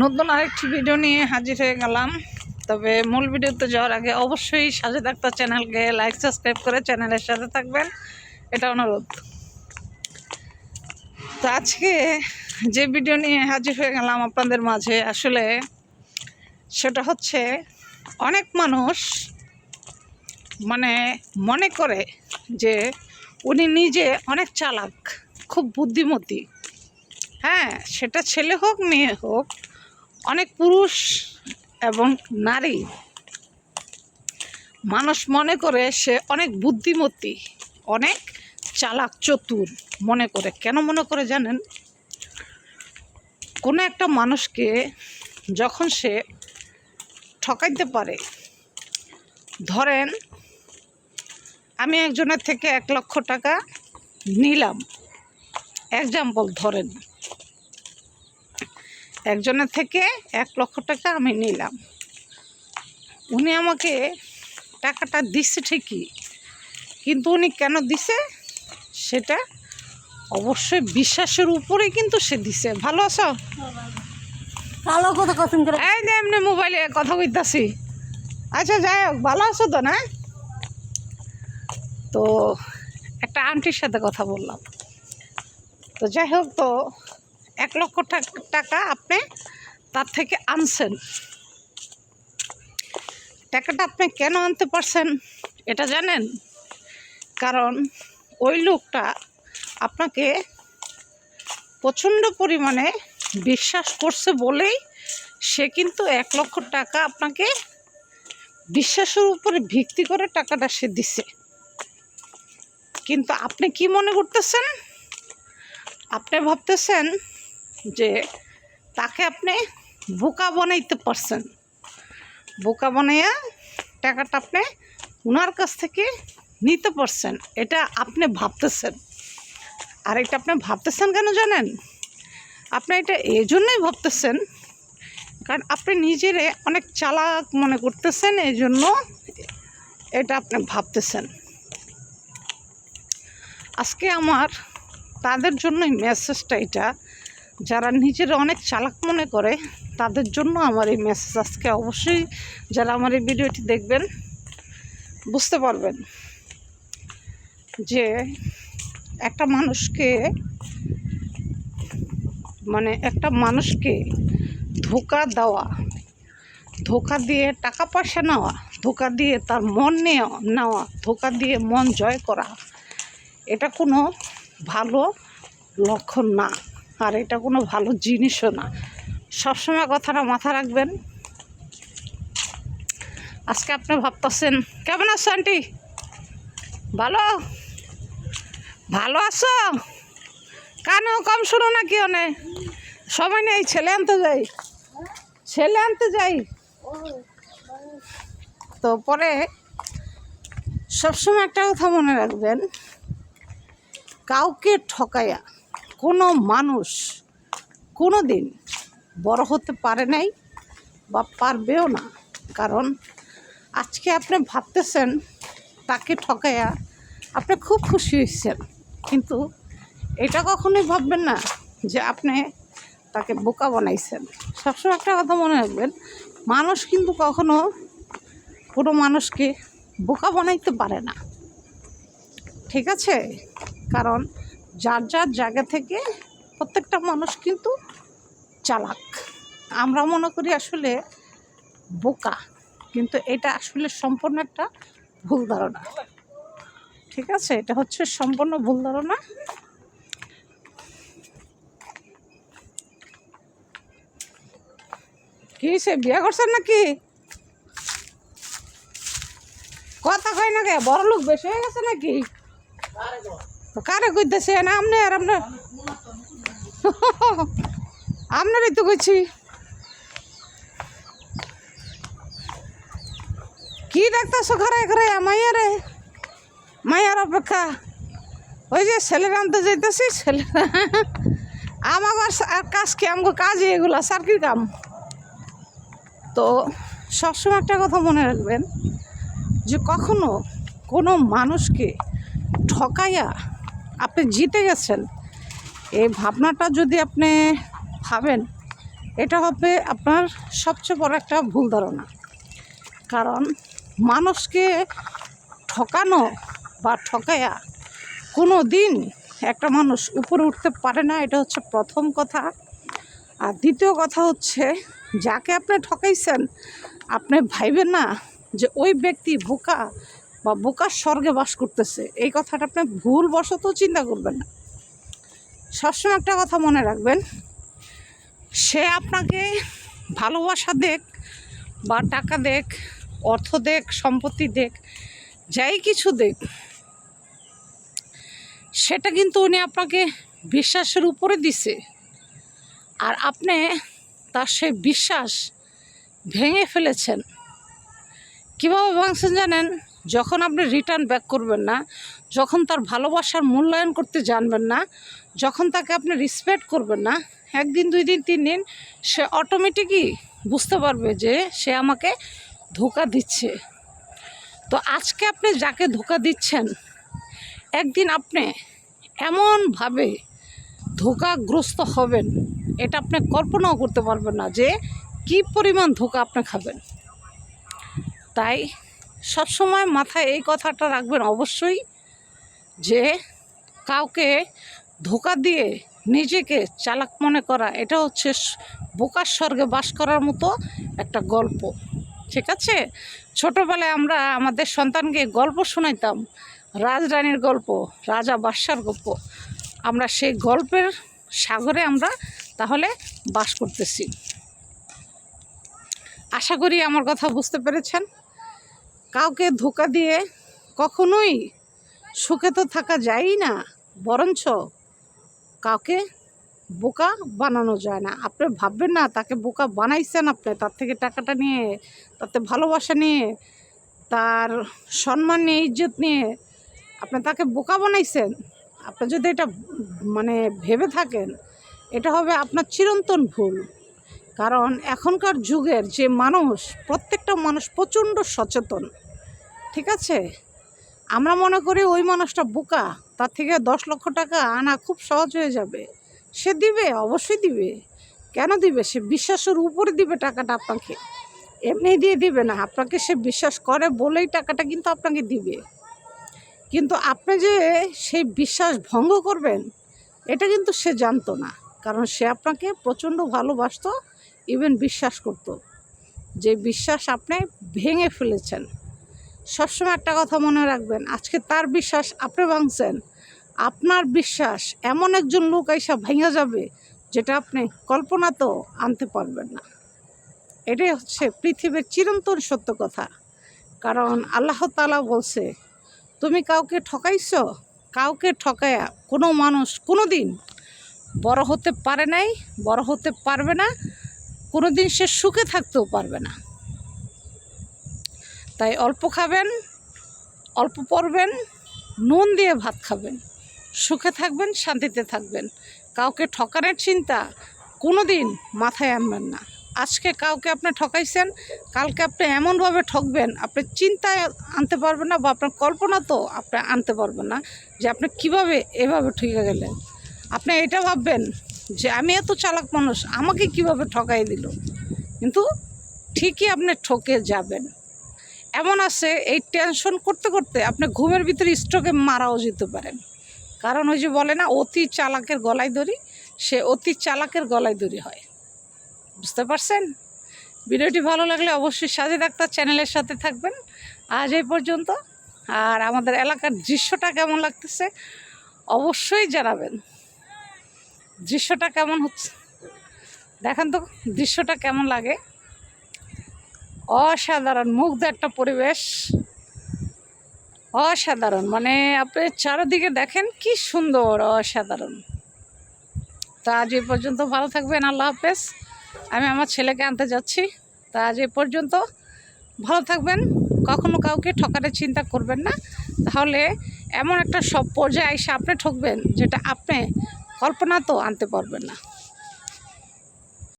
নতুন আরেকটি ভিডিও নিয়ে হাজির হয়ে গেলাম। তবে মূল ভিডিওতে যাওয়ার আগে অবশ্যই সাজেদ আক্তার চ্যানেলকে লাইক সাবস্ক্রাইব করে চ্যানেলের সাথে থাকবেন। এটা অনুরোধ। তো আজকে যে ভিডিও নিয়ে হাজির হয়ে গেলাম আপনাদের মাঝে, আসলে সেটা হচ্ছে অনেক মানুষ মানে মনে করে যে উনি নিজে অনেক চালাক, খুব বুদ্ধিমতী। হ্যাঁ সেটা ছেলে হোক, মেয়ে হোক অনেক পুরুষ এবং নারী। মানুষ মনে করে সে অনেক বুদ্ধিমতী, অনেক চালাক, চতুর মনে করে। কেন মনে করে জানেন? কোনো একটা মানুষকে যখন সে ঠকাইতে পারে, ধরেন আমি একজনের থেকে এক লক্ষ টাকা নিলাম। এক্সাম্পল ধরেন। একজনের থেকে এক লক্ষ টাকা আমি নিলাম। উনি আমাকে টাকাটা দিচ্ছে ঠিকই কিন্তু উনি কেন দিছে সেটা অবশ্যই বিশ্বাসের উপরেই কিন্তু সে দিছে। ভালো আছো? ভালো কথা করে। এই যে এমনি মোবাইলে কথা কইতাছি। আচ্ছা যাই হোক ভালো আছো তো না? তো একটা আন্টির সাথে কথা বললাম। তো যাই হোক তো এক লক্ষ টাকা আপনি তার থেকে আনছেন। টাকাটা আপনি কেন আনতে পারছেন এটা জানেন? কারণ ওই লোকটা আপনাকে প্রচণ্ড পরিমাণে বিশ্বাস করছে বলেই সে কিন্তু এক লক্ষ টাকা আপনাকে বিশ্বাসের উপরে ভিত্তি করে টাকাটা সে দিছে। কিন্তু আপনি কি মনে করতেছেন? আপনি ভাবতেছেন যে তাকে আপনি বোকা বানাইতে পারছেন। বোকা বানাইয়া টাকাটা আপনি ওনার কাছ থেকে নিতে পারছেন, এটা আপনি ভাবতেছেন। আর এটা আপনি ভাবতেছেন কেন জানেন? আপনি এটা এই জন্যই ভাবতেছেন, কারণ আপনি নিজেরে অনেক চালাক মনে করতেছেন এই জন্য এটা আপনি ভাবতেছেন। আজকে আমার তাদের জন্যই মেসেজটা এটা যারা নিজেরা অনেক চালাক মনে করে, তাদের জন্য আমার এই মেসেজ আজকে অবশ্যই যারা আমার এই ভিডিওটি দেখবেন, বুঝতে পারবেন যে একটা মানুষকে মানে একটা মানুষকে ধোকা দেওয়া, ধোকা দিয়ে টাকা পয়সা নেওয়া, ধোকা দিয়ে তার মন নেওয়া নেওয়া, ধোকা দিয়ে মন জয় করা, এটা কোনো ভালো লক্ষণ না। আর এটা কোনো ভালো জিনিসও না। সবসময় কথাটা মাথা রাখবেন। আজকে আপনি ভাবতেছেন, কেমন আছো আন্টি? ভালো। ভালো আছো? কানেও কম শুনো নাকি অনে সময় নেই, ছেলে আনতে যাই। ছেলে আনতে যাই? তো পরে সবসময় একটা কথা মনে রাখবেন, কাউকে ঠকাইয়া কোনো মানুষ কোনো দিন বড় হতে পারে নাই বা পারবেও না। কারণ আজকে আপনি ভাবতেছেন, তাকে ঠকাইয়া আপনি খুব খুশি হয়েছেন কিন্তু এটা কখনোই ভাববেন না যে আপনি তাকে বোকা বানাইছেন। সবসময় একটা কথা মনে রাখবেন, মানুষ কিন্তু কখনো কোনো মানুষকে বোকা বানাইতে পারে না। ঠিক আছে? কারণ যার যার জায়গা থেকে প্রত্যেকটা মানুষ কিন্তু চালাক। আমরা মনে করি আসলে বোকা, কিন্তু এটা আসলে সম্পূর্ণ একটা ভুল ধারণা। ঠিক আছে? এটা হচ্ছে সম্পূর্ণ ভুল ধারণা। কি সে বিয়ে করছেন নাকি? কথা কয় না কে? বড় লোক বেশি হয়ে গেছে নাকি? কারে কইতেছে? না আপনি আর আপনার আপনারই তো কইছি। কি দেখতেছো ঘরে ঘরে? মাইয়ারে, মাইয়ার অপেক্ষা। ওই যে ছেলের আনতে যাইতেছি, ছেলে আমার আর কাজ কি? আমাকে কাজ এগুলো সার্কির কাম। তো সবসময় একটা কথা মনে রাখবেন যে কখনো কোনো মানুষকে ঠকাইয়া আপনি জিতে গেছেন। এই ভাবনাটা যদি আপনি ভাবেন, এটা হবে আপনার সবচেয়ে বড় একটা ভুল ধারণা। কারণ মানুষকে ঠকানো বা ঠকায়া কোনো দিন একটা মানুষ উপরে উঠতে পারে না, এটা হচ্ছে প্রথম কথা। আর দ্বিতীয় কথা হচ্ছে, যাকে আপনি ঠকাইছেন, আপনি ভাইবেন না যে ওই ব্যক্তি বোকা বা বোকার স্বর্গে বাস করতেছে, এই কথাটা আপনি ভুলবশত চিন্তা করবেন না। সবসময় একটা কথা মনে রাখবেন, সে আপনাকে ভালোবাসা দেখ বা টাকা দেখ, অর্থ দেখ, সম্পত্তি দেখ, যাই কিছু দেখ, সেটা কিন্তু উনি আপনাকে বিশ্বাসের উপরে দিছে। আর আপনি তার সেই বিশ্বাস ভেঙে ফেলেছেন। কীভাবে ভাঙছেন জানেন? যখন আপনি রিটার্ন ব্যাক করবেন না, যখন তার ভালোবাসার মূল্যায়ন করতে জানবেন না, যখন তাকে আপনি রেসপেক্ট করবেন না, একদিন, দুই দিন, তিন দিন, সে অটোমেটিকই বুঝতে পারবে যে সে আমাকে ধোকা দিচ্ছে। তো আজকে আপনি যাকে ধোকা দিচ্ছেন, একদিন আপনি এমনভাবে ধোকাগ্রস্ত হবেন, এটা আপনি কল্পনাও করতে পারবেন না যে কি পরিমাণ ধোকা আপনি খাবেন। তাই সবসময় মাথায় এই কথাটা রাখবেন অবশ্যই যে কাউকে ধোকা দিয়ে নিজেকে চালাক মনে করা, এটা হচ্ছে বোকার স্বর্গে বাস করার মতো একটা গল্প। ঠিক আছে? ছোটোবেলায় আমরা আমাদের সন্তানকে গল্প শোনাইতাম, রাজরানীর গল্প, রাজা বাদশার গল্প। আমরা সেই গল্পের সাগরে আমরা তাহলে বাস করতেছি। আশা করি আমার কথা বুঝতে পেরেছেন। কাউকে ধোকা দিয়ে কখনোই সুখে তো থাকা যায়ই না, বরঞ্চ কাউকে বোকা বানানো যায় না। আপনি ভাববেন না, তাকে বোকা বানাইছেন আপনি, তার থেকে টাকাটা নিয়ে, তাতে ভালোবাসা নিয়ে, তার সম্মান নিয়ে, ইজ্জত নিয়ে আপনি তাকে বোকা বানাইছেন। আপনি যদি এটা মানে ভেবে থাকেন, এটা হবে আপনার চিরন্তন ভুল। কারণ এখনকার যুগের যে মানুষ, প্রত্যেকটা মানুষ প্রচণ্ড সচেতন, ঠিক আছে? আমরা মনে করি ওই মানুষটা বোকা, তার থেকে দশ লক্ষ টাকা আনা খুব সহজ হয়ে যাবে। সে দিবে, অবশ্যই দিবে। কেন দিবে? সে বিশ্বাসের উপরে দিবে টাকাটা আপনাকে। এমনি দিয়ে দিবে না। আপনাকে সে বিশ্বাস করে বলেই টাকাটা কিন্তু আপনাকে দিবে। কিন্তু আপনি যে সেই বিশ্বাস ভঙ্গ করবেন, এটা কিন্তু সে জানতো না। কারণ সে আপনাকে প্রচণ্ড ভালোবাসতো ইভেন বিশ্বাস করত। যে বিশ্বাস আপনি ভেঙে ফেলেছেন। সবসময় একটা কথা মনে রাখবেন, আজকে তার বিশ্বাস আপনি ভাঙছেন। আপনার বিশ্বাস এমন একজন লোক এসে ভেঙে যাবে, যেটা আপনি কল্পনা তো আনতে পারবেন না। এটাই হচ্ছে পৃথিবীর চিরন্তন সত্য কথা। কারণ আল্লাহ তালা বলছে, তুমি কাউকে ঠকাইছ? কাউকে ঠকায়া কোনো মানুষ কোনো দিন বড় হতে পারে নাই, বড় হতে পারবে না। কোনো দিন সে সুখে থাকতেও পারবে না। তাই অল্প খাবেন, অল্প পরবেন, নুন দিয়ে ভাত খাবেন, সুখে থাকবেন, শান্তিতে থাকবেন। কাউকে ঠকানোর চিন্তা কোনো দিন মাথায় আনবেন না। আজকে কাউকে আপনি ঠকাইছেন, কালকে আপনি এমনভাবে ঠকবেন, আপনি চিন্তায় আনতে পারবেন না বা আপনার কল্পনা তো আপনি আনতে পারবেন না যে আপনি কীভাবে এভাবে ঠকে গেলেন। আপনি এটা ভাববেন যে আমি এত চালাক মানুষ, আমাকে কীভাবে ঠকাই দিল? কিন্তু ঠিকই আপনি ঠকে যাবেন। এমন আছে, এই টেনশন করতে করতে আপনি ঘুমের ভিতরে স্ট্রোকে মারাও যেতে পারেন। কারণ ওই যে বলে না, অতি চালাকের গলায় দড়ি, সে অতি চালাকের গলায় দড়ি হয়। বুঝতে পারছেন? ভিডিওটি ভালো লাগলে অবশ্যই সাজে ডাক্তার চ্যানেলের সাথে থাকবেন। আজ এই পর্যন্ত। আর আমাদের এলাকার দৃশ্যটা কেমন লাগতেছে, অবশ্যই জানাবেন। দৃশ্যটা কেমন হচ্ছে? দেখেন তো, দৃশ্যটা কেমন লাগে? অসাধারণ, মুগ্ধ একটা পরিবেশ। অসাধারণ মানে আপনি চারিদিকে দেখেন কি সুন্দর, অসাধারণ। তা আজ এই পর্যন্ত ভালো থাকবেন, আল্লাহ হাফেজ। আমি আমার ছেলেকে আনতে যাচ্ছি। তা আজ এই পর্যন্ত ভালো থাকবেন, কখনো কাউকে ঠকানোর চিন্তা করবেন না। তাহলে এমন একটা সব পর্যায়ে এসে আপনি ঠকবেন, যেটা আপনি কল্পনা তো আনতে পারবে না।